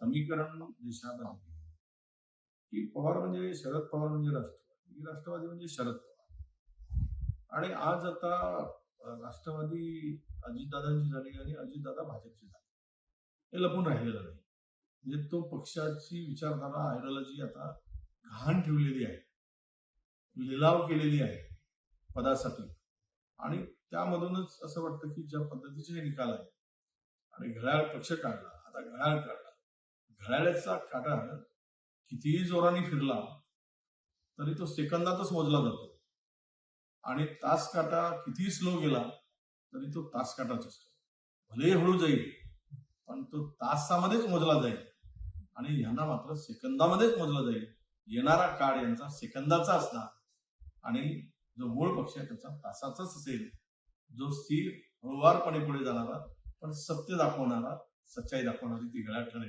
समीकरण देशात आहे की पवार म्हणजे शरद पवार म्हणजे राष्ट्रवादी. राष्ट्रवादी म्हणजे शरद पवार. आणि आज आता राष्ट्रवादी अजितदादांची झाली आणि अजितदादा भाजपची झाली. हे लपून राहिलेलं नाही. म्हणजे तो पक्षाची विचारधारा आयडिओलॉजी आता घाण ठेवलेली आहे. लिलाव केलेली आहे पदासाठी. आणि त्यामधूनच असं वाटतं की ज्या पद्धतीचे हे निकाल आहे आणि घड्याळ पक्ष काढला आता घड्याळ काढला. घड्याळ्याचा काटा कितीही जोराने फिरला तरी तो सेकंदातच मोजला जातो. आणि तास काटा कितीही स्लो गेला तरी तो तास काटाच असतो. भले हळू जाईल पण तो तासामध्येच मोजला जाईल. आणि यांना मात्र सेकंदामध्येच मोजला जाईल. येणारा काळ यांचा सेकंदाचा असणार. आणि जो मूळ पक्ष आहे त्याचा तासाचाच असेल. जो स्थिर हळुवारपणे पुढे जाणारा पण सत्य दाखवणारा सच्चाई दाखवणारी ती घड्याळ ठरेल.